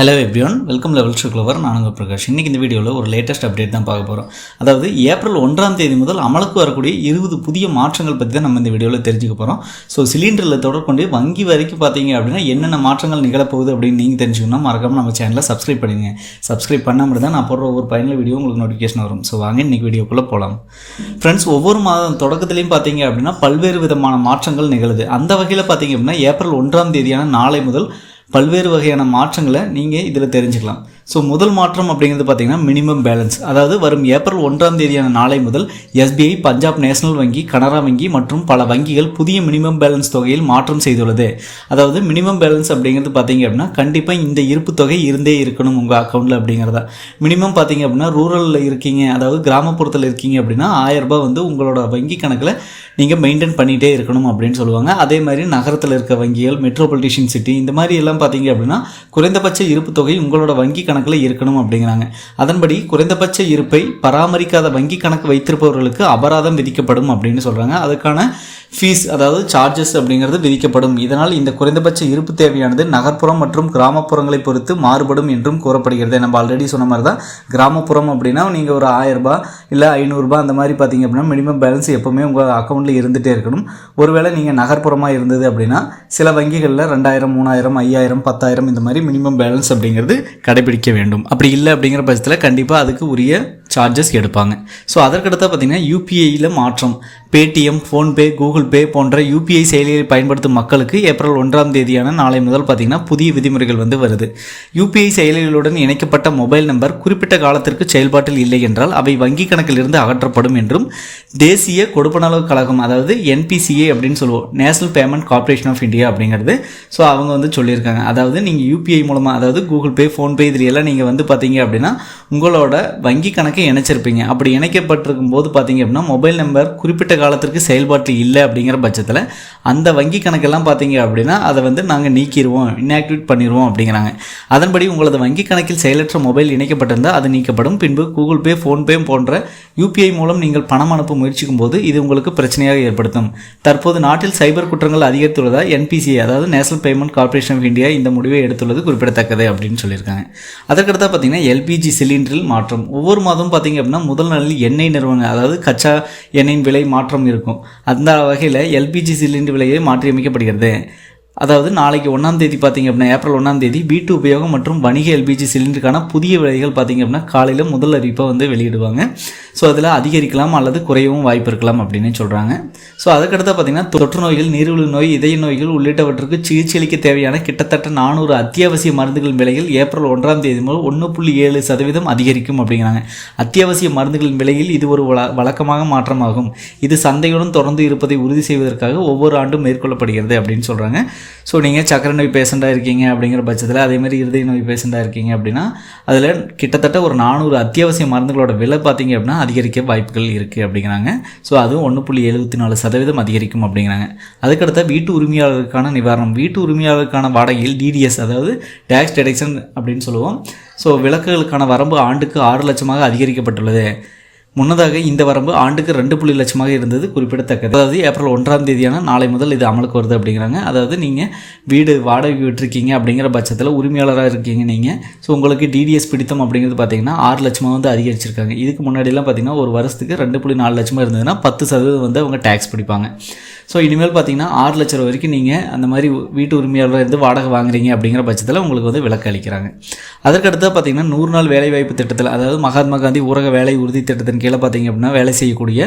Hello everyone welcome level clever நான் உங்கள் பிரகாஷ். இன்றைக்கி இந்த வீடியோவில் ஒரு லேட்டஸ்ட் அப்டேட் தான் பார்க்க போகிறோம் அதாவது ஏப்ரல் ஒன்றாம் தேதி முதல் அமலுக்கு வரக்கூடிய இருபது புதிய மாற்றங்கள் பற்றி தான் நம்ம இந்த வீடியோவில் தெரிஞ்சுக்க போகிறோம் ஸோ சிலிண்டரில் தொடர்கொண்டு வங்கி வரைக்கும் பார்த்தீங்க அப்படின்னா என்னென்ன மாற்றங்கள் நிகழப்போகுது அப்படின்னு நீங்கள் தெரிஞ்சுக்கணும் மறக்காமல் நம்ம சேனலை சப்ஸ்கிரைப் பண்ணுங்க சப்ஸ்கிரைப் பண்ணாமல் தான் நான் போடுற ஒவ்வொரு பயனில் வீடியோ உங்களுக்கு நோட்டிஃபிகேஷன் வரும். ஸோ வாங்க இன்றைக்கி வீடியோக்குள்ளே போகலாம் ஃப்ரெண்ட்ஸ் ஒவ்வொரு மாதம் தொடக்கத்துலையும் பார்த்தீங்க அப்படின்னா பல்வேறு விதமான மாற்றங்கள் நிகழுது. அந்த வகையில் பார்த்தீங்க அப்படின்னா ஏப்ரல் ஒன்றாம் தேதியான நாளை முதல் பல்வேறு வகையான மாற்றங்களை நீங்கள் இதில் தெரிஞ்சுக்கலாம். ஸோ முதல் மாற்றம் அப்படிங்கிறது பார்த்தீங்கன்னா மினிமம் பேலன்ஸ் அதாவது வரும் ஏப்ரல் ஒன்றாம் தேதியான நாளை முதல் எஸ்பிஐ பஞ்சாப் நேஷனல் வங்கி கனரா வங்கி மற்றும் பல வங்கிகள் புதிய மினிமம் பேலன்ஸ் தொகையில் மாற்றம் செய்துள்ளது. அதாவது மினிமம் பேலன்ஸ் அப்படிங்கிறது பார்த்தீங்க அப்படின்னா கண்டிப்பாக இந்த இருப்பு தொகை இருந்தே இருக்கணும் உங்கள் அக்கௌண்ட்டில் அப்படிங்கிறதா. மினிமம் பார்த்தீங்க அப்படின்னா ரூரலில் இருக்கீங்க அதாவது கிராமப்புறத்தில் இருக்கீங்க அப்படின்னா ஆயிரம் ரூபாய் வந்து உங்களோட வங்கி கணக்கில் நீங்கள் மெயின்டைன் பண்ணிகிட்டே இருக்கணும் அப்படின்னு சொல்லுவாங்க. அதே மாதிரி நகரத்தில் இருக்க வங்கிகள் மெட்ரோபாலிட்டிஷன் சிட்டி இந்த மாதிரி எல்லாம் பார்த்தீங்க அப்படின்னா குறைந்தபட்ச இருப்பு தொகை உங்களோட வங்கி கணக்கு கணக்கில் இருக்கணும் அப்படிங்கிறாங்க. அதன்படி குறைந்தபட்ச இருப்பை பராமரிக்காத வங்கி கணக்கு வைத்திருப்பவர்களுக்கு அபராதம் விதிக்கப்படும் அப்படின்னு சொல்கிறாங்க அதுக்கான ஃபீஸ் அதாவது சார்ஜஸ் அப்படிங்கிறது விதிக்கப்படும். இதனால் இந்த குறைந்தபட்ச இருப்பு தேவையானது நகர்ப்புறம் மற்றும் கிராமப்புறங்களை பொறுத்து மாறுபடும் என்றும் கூறப்படுகிறது. நம்ம ஆல்ரெடி சொன்ன மாதிரி தான் கிராமப்புறம் அப்படின்னா நீங்கள் ஒரு ஆயரூபா இல்லை ஐநூறுரூபா அந்த மாதிரி பார்த்தீங்க அப்படின்னா மினிமம் பேலன்ஸ் எப்போவுமே உங்கள் அக்கௌண்ட்டில் இருந்துகிட்டே இருக்கணும். ஒருவேளை நீங்கள் நகர்ப்புறமாக இருந்தது அப்படின்னா சில வங்கிகளில் ரெண்டாயிரம் மூணாயிரம் ஐயாயிரம் பத்தாயிரம் இந்த மாதிரி மினிமம் பேலன்ஸ் அப்படிங்கிறது கடைபிடிக்க வேண்டும். அப்படி இல்லை அப்படிங்கிற பட்சத்தில் கண்டிப்பாக அதுக்கு உரிய சார்ஜஸ் எடுப்பாங்க. ஸோ அதற்கடுத்த பார்த்தீங்கன்னா யூபிஐயில் மாற்றம். பேடிஎம் ஃபோன்பே கூகுள் பே போன்ற யூபிஐ செயலியை பயன்படுத்தும் மக்களுக்கு ஏப்ரல் ஒன்றாம் தேதியான நாளை முதல் பார்த்தீங்கன்னா புதிய விதிமுறைகள் வந்து வருது. யூபிஐ செயலிகளுடன் இணைக்கப்பட்ட மொபைல் நம்பர் குறிப்பிட்ட காலத்திற்கு செயல்பாட்டில் இல்லை என்றால் அவை வங்கி கணக்கிலிருந்து அகற்றப்படும் என்றும் தேசிய கொடுப்பனவு கழகம் அதாவது என்பிசிஏ அப்படின்னு சொல்லுவோம் national payment corporation of India அப்படிங்கிறது. ஸோ அவங்க வந்து சொல்லியிருக்காங்க. அதாவது நீங்கள் யூபிஐ மூலமாக அதாவது கூகுள் பே ஃபோன்பே இதில் எல்லாம் நீங்கள் வந்து பார்த்தீங்க அப்படின்னா உங்களோட வங்கி கணக்கை இணைச்சிருப்பீங்க. அப்படி இணைக்கப்பட்டிருக்கும் போது பார்த்தீங்க அப்படின்னா மொபைல் நம்பர் குறிப்பிட்ட காலத்திற்கு செயல்பாட்டில் இல்லை அப்படிங்கிற பட்சத்தில் அந்த வங்கி கணக்கெல்லாம் பார்த்தீங்க அப்படின்னா அதை வந்து நாங்கள் நீக்கிடுவோம் இன்ஆக்டிவேட் பண்ணிடுவோம் அப்படிங்கிறாங்க. அதன்படி உங்களது வங்கி கணக்கில் செயலற்ற மொபைல் இணைக்கப்பட்டிருந்தால் அது நீக்கப்படும். பின்பு கூகுள் பே ஃபோன்பே போன்ற யூபிஐ மூலம் நீங்கள் பணம் அனுப்ப முயற்சிக்கும் போது இது உங்களுக்கு பிரச்சனையாக ஏற்படுத்தும். தற்போது நாட்டில் சைபர் குற்றங்கள் அதிகரித்துள்ளதா என்பிசிஐ அதாவது national payment corporation of India இந்த முடிவை எடுத்துள்ளது குறிப்பிடத்தக்கது அப்படின்னு சொல்லியிருக்காங்க. அதற்கடுத்தா பார்த்தீங்கன்னா எல்பிஜி சிலிண்டரில் மாற்றம். ஒவ்வொரு மாதம் பார்த்தீங்க அப்படின்னா முதல் நாளில் எண்ணெய் நிறுவனங்கள் அதாவது கச்சா எண்ணெயின் விலை மாற்றம் இருக்கும். அந்த வகையில் எல்பிஜி சிலிண்டர் விலையை மாற்றியமைக்கப்படுகிறது. அதாவது நாளைக்கு ஒன்றாம் தேதி பார்த்தீங்க அப்படின்னா ஏப்ரல் ஒன்றாம் தேதி வீட்டு உபயோகம் மற்றும் வணிக எல்பிஜி சிலிண்டருக்கான புதிய விலைகள் பார்த்தீங்க அப்படின்னா காலையில் முதல் அறிவிப்பை வந்து வெளியிடுவாங்க. ஸோ அதில் அதிகரிக்கலாம் அல்லது குறையவும் வாய்ப்பு இருக்கலாம் அப்படின்னு சொல்கிறாங்க ஸோ அதுக்கடுத்து பார்த்தீங்கன்னா தொற்று நோய்கள் நீரிழிவு நோய் இதய நோய்கள் உள்ளிட்டவற்றுக்கு சிகிச்சை அளிக்க தேவையான கிட்டத்தட்ட நானூறு அத்தியாவசிய மருந்துகளின் விலைகள் ஏப்ரல் ஒன்றாம் தேதி முதல் ஒன்று புள்ளி ஏழு சதவீதம் அதிகரிக்கும் அப்படிங்கிறாங்க. அத்தியாவசிய மருந்துகளின் விலையில் இது ஒரு வழக்கமாக மாற்றமாகும். இது சந்தையுடன் தொடர்ந்து இருப்பதை உறுதி செய்வதற்காக ஒவ்வொரு ஆண்டும் மேற்கொள்ளப்படுகிறது அப்படின்னு சொல்கிறாங்க ஸோ நீங்கள் சக்கரை நோய் பேஷண்ட்டாக இருக்கீங்க அப்படிங்கிற பட்சத்தில் அதேமாதிரி இருதய நோய் பேஷண்ட்டாக இருக்கீங்க அப்படின்னா அதில் கிட்டத்தட்ட ஒரு நானூறு அத்தியாவசிய மருந்துகளோட விலை பார்த்தீங்க அப்படின்னா அதிகரிக்க வாய்ப்புகள் இருக்குது அப்படிங்கிறாங்க. ஸோ அதுவும் ஒன்று புள்ளி எழுபத்தி நாலு சதவீதம் அதிகரிக்கும் அப்படிங்கிறாங்க. அதுக்கடுத்த வீட்டு உரிமையாளருக்கான நிவாரணம் வீட்டு உரிமையாளருக்கான வாடகையில் டிடிஎஸ் அதாவது டேக்ஸ் டிடக்ஷன் அப்படின்னு சொல்லுவோம். ஸோ விளக்குகளுக்கான வரம்பு ஆண்டுக்கு ஆறு லட்சமாக அதிகரிக்கப்பட்டுள்ளது. முன்னதாக இந்த வரம்பு ஆண்டுக்கு ரெண்டு புள்ளி லட்சமாக இருந்தது குறிப்பிடத்தக்கது. அதாவது ஏப்ரல் ஒன்றாம் தேதியான நாளை முதல் இது அமலுக்கு வருது அப்படிங்கிறாங்க. அதாவது நீங்கள் வீடு வாடகை விட்டுருக்கீங்க அப்படிங்கிற பட்சத்தில் உரிமையாளராக இருக்கீங்க நீங்கள் ஸோ உங்களுக்கு டிடிஎஸ் பிடித்தம் அப்படிங்கிறது பார்த்தீங்கன்னா ஆறு லட்சமாக வந்து அதிகரிச்சிருக்காங்க. இதுக்கு முன்னாடிலாம் பார்த்தீங்கன்னா ஒரு வருஷத்துக்கு ரெண்டு புள்ளி நாலு லட்சமாக இருந்ததுன்னா பத்து சதவீதம் வந்து அவங்க டேக்ஸ் பிடிப்பாங்க. ஸோ இனிமேல் பார்த்தீங்கன்னா ஆறு லட்ச ரூபா வரைக்கும் நீங்கள் அந்த மாதிரி வீட்டு உரிமையாளராக இருந்து வாடகை வாங்குறீங்க அப்படிங்கிற பட்சத்தில் உங்களுக்கு வந்து விலக்கு அளிக்கிறாங்க. அதற்கடுத்து பார்த்தீங்கன்னா நூறு நாள் வேலைவாய்ப்பு திட்டத்தில் அதாவது மகாத்மா காந்தி ஊரக வேலை உறுதி திட்டத்தின் கீழே பார்த்தீங்க அப்படின்னா வேலை செய்யக்கூடிய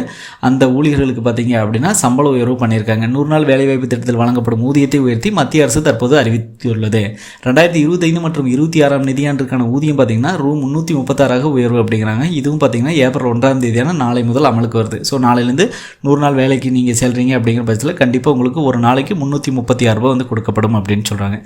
அந்த ஊழியர்களுக்கு பார்த்தீங்க அப்படின்னா சம்பள உயர்வு பண்ணியிருக்காங்க. நூறு நாள் வேலைவாய்ப்பு திட்டத்தில் வழங்கப்படும் ஊதியத்தை உயர்த்தி மத்திய அரசு தற்போது அறிவித்துள்ளது. ரெண்டாயிரத்தி இருபத்தைந்து மற்றும் இருபத்தி ஆறாம் நிதியாண்டிற்கான ஊதியம் பார்த்தீங்கன்னா ரூ முந்நூற்றி முப்பத்தாறாக உயர்வு அப்படிங்கிறாங்க. இதுவும் பார்த்தீங்கன்னா ஏப்ரல் ஒன்றாம் தேதியான நாளை முதல் அமலுக்கு வருது. ஸோ நாளையிலேருந்து நூறு நாள் வேலைக்கு நீங்கள் செல்றீங்க அப்படிங்கிற பட்சத்தில் கண்டிப்பாக உங்களுக்கு ஒரு நாளைக்கு முந்நூற்றி முப்பத்தி ஆறு வந்து கொடுக்கப்படும் அப்படின்னு சொல்கிறாங்க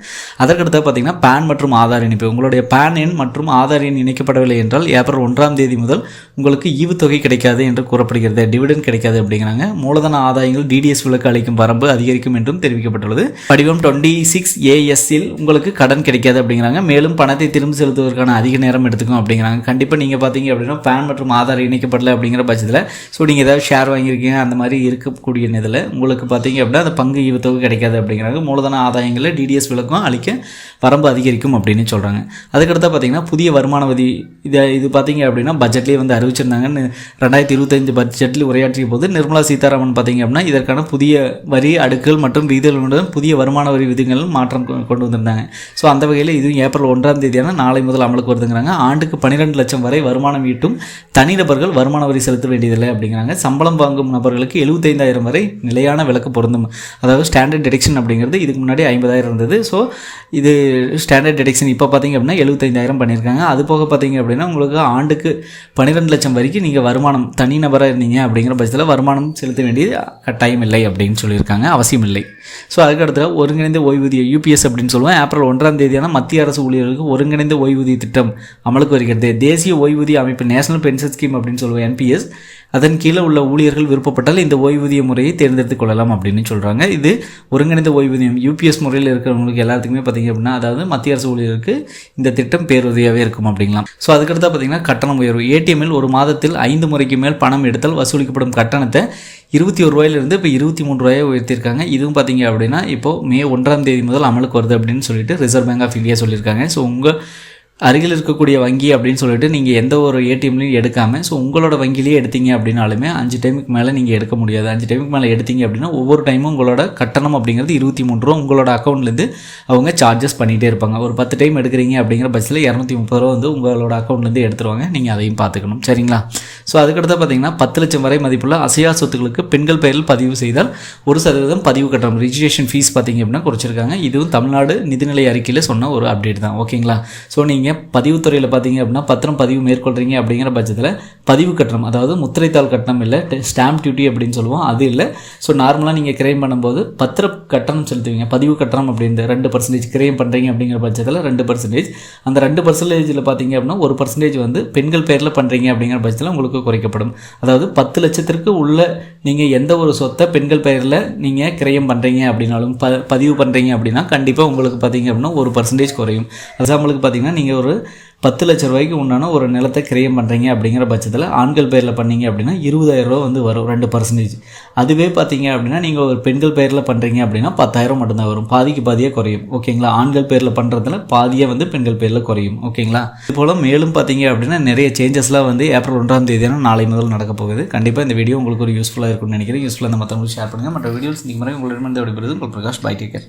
அதற்கடுத்து பார்த்தீங்கன்னா பேன் மற்றும் ஆதார் இணைப்பு. உங்களுடைய பேன் எண் மற்றும் ஆதார் எண் இணைக்கப்படவில்லை என்றால் ஏப்ரல் ஒன்றாம் தேதி முதல் உங்களுக்கு ஈவுத்தொகை கிடைக்காது என்று கூறப்படுகிறது. டிவிடன் கிடைக்காது அப்படிங்கிறாங்க. மூலதன ஆதாயங்கள் டிடிஎஸ் விலக்கு அளிக்கும் வரம்பு அதிகரிக்கும் என்றும் தெரிவிக்கப்பட்டுள்ளது. படிவம் டுவெண்ட்டி சிக்ஸ் ஏஎஸ்ஸில் உங்களுக்கு கடன் கிடைக்காது அப்படிங்கிறாங்க. மேலும் பணத்தை திரும்ப செலுத்துவதற்கான அதிக நேரம் எடுத்துக்கும் அப்படிங்கிறாங்க. கண்டிப்பாக நீங்கள் பார்த்தீங்க அப்படின்னா பேன் மற்றும் ஆதார் இணைக்கப்படலை அப்படிங்கிற பட்சத்தில் ஸோ நீங்கள் ஏதாவது ஷேர் வாங்கியிருக்கீங்க அந்த மாதிரி இருக்கக்கூடிய இதில் உங்களுக்கு உங்களுக்கு பார்த்தீங்க அப்படின்னா அந்த பங்கு ஈவுத்தொகை கிடைக்காது அப்படிங்கிறாங்க. மூலதன ஆதாயங்களை டிடிஎஸ் விலக்கும் அளிக்க வரம்பு அதிகரிக்கும் அப்படின்னு சொல்கிறாங்க அதுக்கடுத்து பார்த்தீங்கன்னா புதிய வருமான வரி இதை இது பார்த்தீங்க அப்படின்னா பட்ஜெட்லேயே வந்து அறிவிச்சிருந்தாங்கன்னு ரெண்டாயிரத்தி இருபத்தஞ்சு பட்ஜெட்டில் உரையாற்றிய போது நிர்மலா சீதாராமன் பார்த்தீங்க அப்படின்னா இதற்கான புதிய வரி அடுக்குகள் மற்றும் விதிகளுடன் புதிய வருமான வரி விதிகளும் மாற்றம் கொண்டு வந்திருந்தாங்க. ஸோ அந்த வகையில் இதுவும் ஏப்ரல் ஒன்றாம் தேதியான நாளை முதல் அமலுக்கு வருதுங்கிறாங்க. ஆண்டுக்கு பன்னிரெண்டு லட்சம் வரை வருமானம் ஈட்டும் தனிநபர்கள் வருமான வரி செலுத்த வேண்டியதில்லை அப்படிங்கிறாங்க. சம்பளம் வாங்கும் நபர்களுக்கு எழுபத்தைந்தாயிரம் வரை நிலையான விளக்கு பொருந்தும். அதாவது ஸ்டாண்டர்ட் டிடெக்ஷன் அப்படிங்கிறது இதுக்கு முன்னாடி ஐம்பதாயிரம் இருந்தது. ஸோ இது ஸ்டாண்டர்ட் டிடெக்ஷன் இப்போ பார்த்தீங்க அப்படின்னா எழுபத்தைந்தாயிரம் பண்ணியிருக்காங்க அது போக பார்த்தீங்க அப்படின்னா உங்களுக்கு ஆண்டுக்கு பன்னிரெண்டு லட்சம் வரைக்கும் நீங்கள் வருமானம் தனிநபராக இருந்தீங்க அப்படிங்கிற பட்சத்தில் வருமானம் செலுத்த வேண்டியது கட்டாயம் இல்லை அப்படின்னு சொல்லியிருக்காங்க. அவசியம் இல்லை. ஸோ அதுக்கடுத்து ஒருங்கிணைந்த ஓய்வூதிய யூபிஎஸ் அப்படின்னு சொல்லுவோம். ஏப்ரல் ஒன்றாம் தேதியான மத்திய அரசு ஊழியர்களுக்கு ஒருங்கிணைந்த ஓய்வூதிய திட்டம் அமலுக்கு வருகிறது. தேசிய ஓய்வூதிய அமைப்பு நேஷனல் பென்ஷன் ஸ்கீம் அப்படின்னு சொல்லுவோம் என்பிஎஸ் அதன் கீழே உள்ள ஊழியர்கள் விருப்பப்பட்டால் இந்த ஓய்வூதிய முறையை தேர்ந்தெடுத்து கொள்ளலாம் அப்படின்னு சொல்கிறாங்க இது ஒருங்கிணைந்த ஓய்வூதியம். யூபிஎஸ் முறையில் இருக்கிறவங்களுக்கு எல்லாத்துக்குமே பார்த்தீங்க அப்படின்னா அதாவது மத்திய அரசு ஊழியருக்கு இந்த திட்டம் பேருதவியாகவே இருக்கும் அப்படிங்களாம் ஸோ அதுக்கடுத்தா பார்த்தீங்கன்னா கட்டணம் உயர்வு. ஏடிஎம்மில் ஒரு மாதத்தில் ஐந்து முறைக்கு மேல் பணம் எடுத்தால் வசூலிக்கப்படும் கட்டணத்தை இருபத்தி ஒரு ரூபாயிலிருந்து இப்போ இருபத்தி மூணு ரூபாயை உயர்த்தியிருக்காங்க. இதுவும் பார்த்தீங்க அப்படின்னா இப்போ மே ஒன்றாம் தேதி முதல் அமலுக்கு வருது அப்படின்னு சொல்லிட்டு ரிசர்வ் பேங்க் ஆஃப் இந்தியா சொல்லியிருக்காங்க. ஸோ உங்கள் அருகில் இருக்கக்கூடிய வங்கி அப்படின்னு சொல்லிட்டு நீங்கள் எந்த ஒரு ஏடிஎம்லையும் எடுக்காமல் ஸோ உங்களோட வங்கிலேயே எடுத்தீங்க அப்படின்னாலுமே அஞ்சு டைமுக்கு மேலே நீங்கள் எடுக்க முடியாது. அஞ்சு டைமுக்கு மேலே எடுத்தீங்க அப்படின்னா ஒவ்வொரு டைமும் உங்களோட கட்டணம் அப்படிங்கிறது இருபத்தி மூணு ரூபா உங்களோட அக்கௌண்ட்லேருந்து அவங்க சார்ஜஸ் பண்ணிகிட்டே இருப்பாங்க. ஒரு பத்து டைம் எடுக்கிறீங்க அப்படிங்கிற பஸ்ஸில் இரநூத்தி முப்பது ரூபா வந்து உங்களோட அக்கௌண்ட்லேருந்து எடுத்துருவாங்க. நீங்கள் அதையும் பார்த்துக்கணும். சரிங்களா? ஸோ அதுக்கடுத்து பார்த்தீங்கன்னா பத்து லட்சம் வரை மதிப்புள்ள அசையா சொத்துக்களுக்கு பெண்கள் பெயரில் பதிவு செய்தால் ஒரு சதவீதம் பதிவு கட்டணம். ரிஜிஸ்ட்ரேஷன் ஃபீஸ் பார்த்தீங்க அப்படின்னா குறைச்சிருக்காங்க. இதுவும் தமிழ்நாடு நிதிநிலை அறிக்கையில் சொன்ன ஒரு அப்டேட் தான். ஓகேங்களா ஸோ நீங்கள் பதிவுத்துறையில் பார்த்தீங்க அப்படின்னா பத்திரம் பதிவு மேற்கொள்கிறீங்க அப்படிங்கிற பட்சத்தில் பதிவு கட்டணம். அதாவது முத்திரைத்தாள் கட்டணம் இல்லை ஸ்டாம்ப் டியூட்டி அப்படின்னு சொல்லுவோம். அது இல்லை. ஸோ நார்மலாக நீங்கள் கிரைம் பண்ணும்போது பத்திர கட்டணம் செலுத்துவீங்க. பதிவு கட்டணம் அப்படின்ற ரெண்டு பர்சன்டேஜ் கிரைம் பண்ணுறீங்க அப்படிங்கிற பட்சத்தில் ரெண்டு பர்சன்டேஜ் அந்த ரெண்டு பர்சன்டேஜில் பார்த்தீங்க அப்படின்னா ஒரு பர்சன்டேஜ் வந்து பெண்கள் பேரில் பண்ணுறீங்க அப்படிங்கிற பட்சத்தில் உங்களுக்கு குறைக்கப்படும். அதாவது பத்து லட்சத்திற்கு உள்ள நீங்கள் எந்த ஒரு சொத்தை பெண்கள் பெயரில் நீங்கள் கிரயம் பண்ணுறீங்க அப்படின்னாலும் ப பதிவு பண்ணுறீங்க அப்படின்னா கண்டிப்பாக உங்களுக்கு பார்த்தீங்க அப்படின்னா ஒரு பர்சன்டேஜ் குறையும். எக்ஸாம்பிளுக்கு பார்த்தீங்கன்னா நீங்கள் ஒரு பத்து லட்ச ரூபாய்க்கு உண்டான ஒரு நிலத்தை கிரயம் பண்ணுறீங்க அப்படிங்கிற பட்சத்தில் ஆண்கள் பேரில் பண்ணீங்க அப்படின்னா இருபதாயிரம் ரூபா வந்து வரும் ரெண்டு பர்சன்டேஜ் அதுவே பார்த்தீங்க அப்படின்னா நீங்கள் ஒரு பெண்கள் பேரில் பண்ணுறீங்க அப்படின்னா பத்தாயிரம் மட்டும்தான் வரும். பாதிக்கு பாதியாக குறையும். ஓகேங்களா? ஆண்கள் பேரில் பண்ணுறதுல பாதியாக வந்து பெண்கள் பேரில் குறையும். ஓகேங்களா? இது போல் மேலும் பார்த்தீங்க அப்படின்னா நிறைய சேஞ்சஸ்லாம் வந்து ஏப்ரல் ஒன்றாம் தேதியான நாளை முதல் நடக்க போகுது. கண்டிப்பாக இந்த வீடியோ உங்களுக்கு ஒரு யூஸ்ஃபுல்லாக இருக்கும்னு நினைக்கிறேன். யூஸ்ஃபுல்லாக இந்த மற்றவங்களுக்கு ஷேர் பண்ணுங்கள் மற்ற வீடியோஸ் நீங்கள் முறை உங்களிடம் விடுபடுறது உங்கள் பிரகாஷ் பாய் டேக்கர்